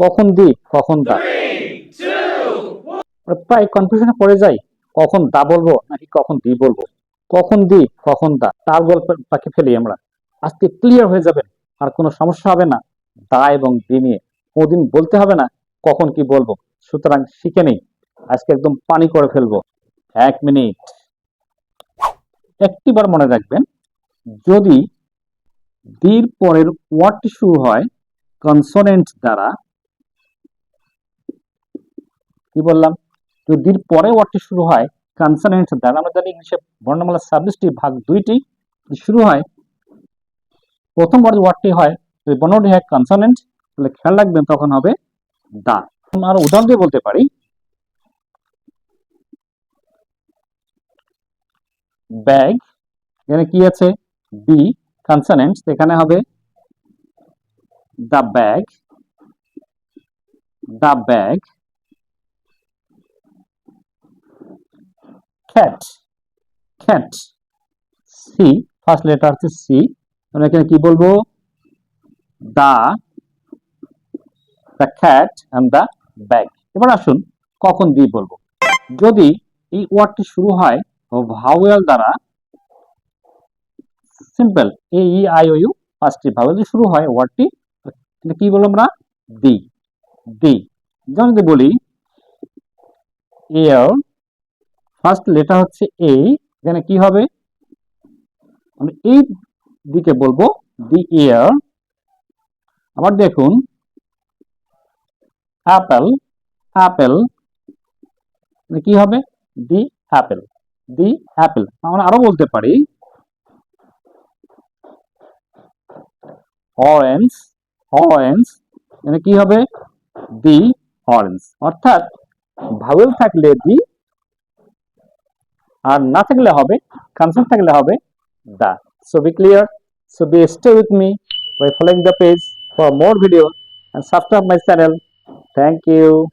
কখন দি কখন দা? প্রায় কনফিউশনে পড়ে যাই, কখন দা বলব নাকি কখন দি বলব? কখন দি কখন দা? তার গল্প পাখি ফেলি আমরা। আজকে ক্লিয়ার হয়ে যাবে, আর কোনো সমস্যা হবে না। দা এবং দি নিয়ে কোনদিন বলতে হবে না কখন কি বলব। সুতরাং শিখে নেই, আজকে একদম পানি করে ফেলব। এক মিনিট। একটিবার মনে রাখবেন, যদি দির পরের ওয়ার্ডটি শুরু হয় কনসোনেন্ট দ্বারা কি বললাম? যদি পরে ওয়ার্ডটি শুরু হয় কনসোনেন্ট দ্বারা আমরা জানি ইংলিশে বর্ণমালা সাবলিশটি ভাগ দুইটি শুরু হয়, প্রথম ওয়ার্ডটি হয়, যদি বর্ণটি হয় কনসোনেন্ট তাহলে খেয়াল রাখবেন তখন হবে দা আর উদাহরণ দিয়ে বলতে পারি। ব্যাগ এখানে কি আছে? বি কনসোনেন্ট এখানে হবে the bag the bag cat cat C first letter হচ্ছে সি আমরা এখানে কি বলব? The the cat and the bag এবার আসুন, কখন দিয়ে বলব? যদি এই ওয়ার্ডটি শুরু হয় ভাওয়েল দ্বারা simple A E I O U ফার্স্টটি vowel দিয়ে শুরু হয় ওয়ার্ডটি কি বলব আমরা? দি দি যেমন যদি বলি এয়ার ফার্স্ট লেটার হচ্ছে এ এখানে কি হবে? আমরা এই দিকে বলব দি ইয়ার আবার দেখুন অ্যাপেল অ্যাপেল কি হবে? দি অ্যাপেল দি অ্যাপেল আমরা আরও বলতে পারি অরেঞ্জ অরেঞ্জ এখানে কি হবে? দি অরেঞ্জ অর্থাৎ ভাওয়েল থাকলে দি আর না থাকলে হবে কনসেন্ট থাকলে হবে the so be clear so be stay with me by following the page for more video and subscribe my channel. Thank you.